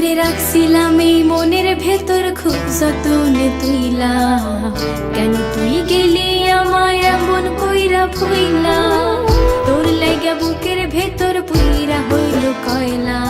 রাখছিলাম এই মনের ভেতর খুব যতনে তুইলা কেন তুই গেলি আমায় এমন কইরা ভুইলা? তোর লাগা বুকের ভেতর পুইরা হইল কয়লা।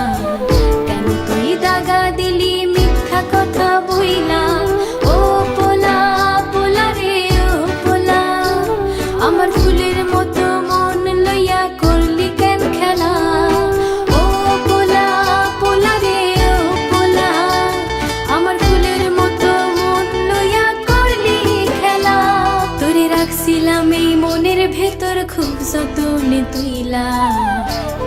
খুব যতনে তুইলা।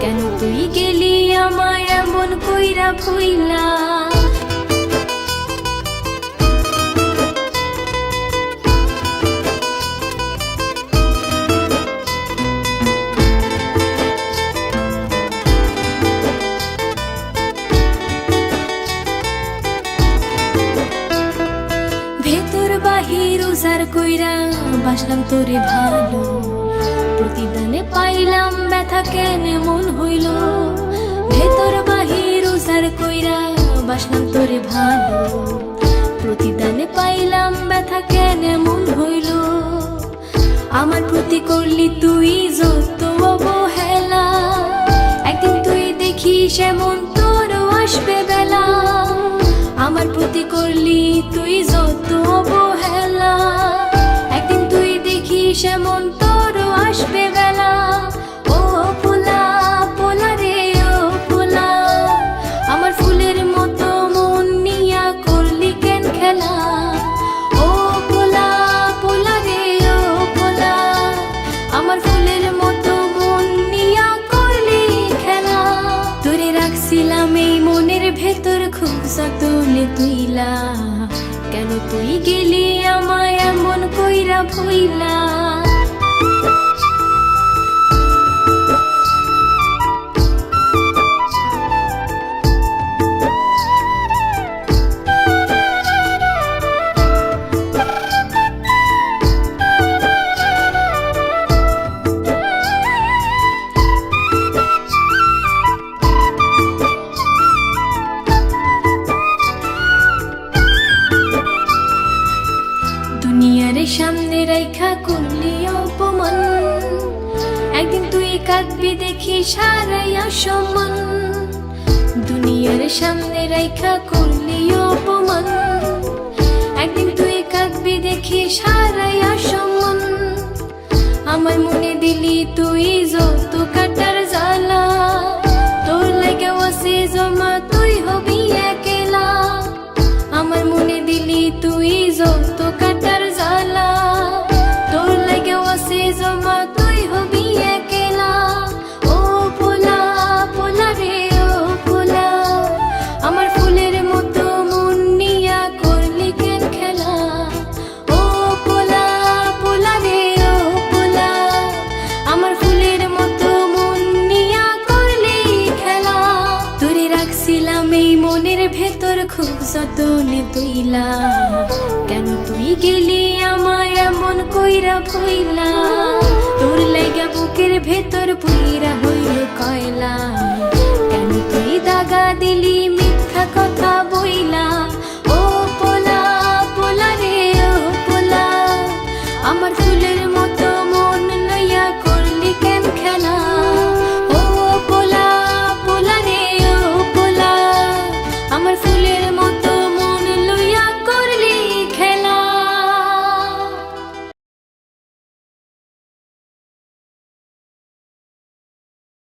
কেন তুই গেলি আমায় এমন কইরা ভুইলা? ভেতর বাহির উজার কইরা বাসলাম তোরে ভালো। প্রতিদানে পাইলাম ব্যথা কেন? মন হইল। ভেতর বাহির উজার কইরা বাসলাম তোরে ভালো। প্রতিদানে পাইলাম ব্যথা কেন? মন হইল। আমার প্রতি করলি তুই যত অবহেলা। একদিন তুই দেখিস এমন তোরও আসবে বেলা। আমার প্রতি করলি তুই যত অবহেলা। একদিন তুই দেখিস এমন তুইলা কেন তুই গেলি আমায় এমন কইরা ভইলা? সামনে রেখা করলি অপমান। একদিন তুই কাঁদবি দেখি সারাইয়া সমান দুনিয়ার সামনে রেখা করলি অপমান। একদিন তুই কাঁদবি দেখি সারাইয়া সমান আমার মনে দিলি তুই যত কাটার জ্বালা। তোর লাগে ওসে জমা এই মনের ভেতর খুব যতনে তুইলা কেন তুই গেলি আমায় এমন কইরা ভইলা? তোর লাগা বুকের ভেতর পুইরা হইল কয়লা।